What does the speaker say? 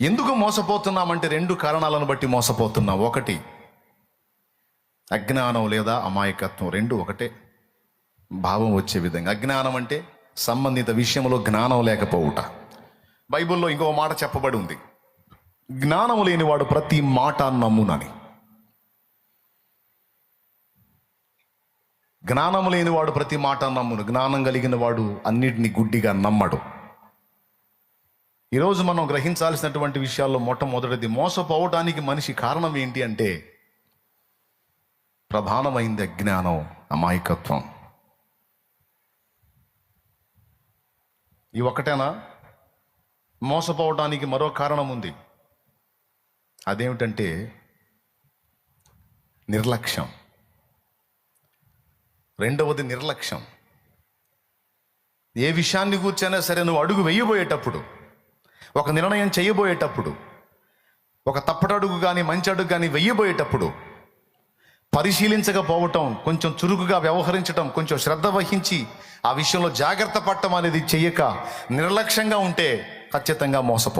ఎందుకు మోసపోతున్నామంటే రెండు కారణాలను బట్టి మోసపోతున్నాం. ఒకటి అజ్ఞానం లేదా అమాయకత్వం. రెండు ఒకటే భావం వచ్చే విధంగా. అజ్ఞానం అంటే సంబంధిత విషయంలో జ్ఞానం లేకపోవుట. బైబిల్లో ఇంకో మాట చెప్పబడి ఉంది. జ్ఞానం లేనివాడు ప్రతి మాట నమ్మునని. జ్ఞానం లేనివాడు ప్రతి మాట నమ్మును. జ్ఞానం కలిగిన వాడు అన్నిటినీ గుడ్డిగా నమ్మడు. ఈరోజు మనం గ్రహించాల్సినటువంటి విషయాల్లో మొట్టమొదటిది మోసపోవడానికి మనిషి కారణం ఏంటి అంటే ప్రధానమైంది అజ్ఞానం అమాయకత్వం. ఈ ఒక్కటేనా? మోసపోవడానికి మరో కారణం ఉంది. అదేమిటంటే నిర్లక్ష్యం. రెండవది నిర్లక్ష్యం. ఏ విషయాన్ని కూర్చైనా సరే నువ్వు అడుగు వేయబోయేటప్పుడు ఒక నిర్ణయం చేయబోయేటప్పుడు ఒక తప్పటడుగు కానీ మంచి అడుగు కానీ వెయ్యబోయేటప్పుడు పరిశీలించకపోవటం కొంచెం చురుకుగా వ్యవహరించటం కొంచెం శ్రద్ధ వహించి ఆ విషయంలో జాగ్రత్త పడటం అనేది చెయ్యక నిర్లక్ష్యంగా ఉంటే ఖచ్చితంగా మోసపో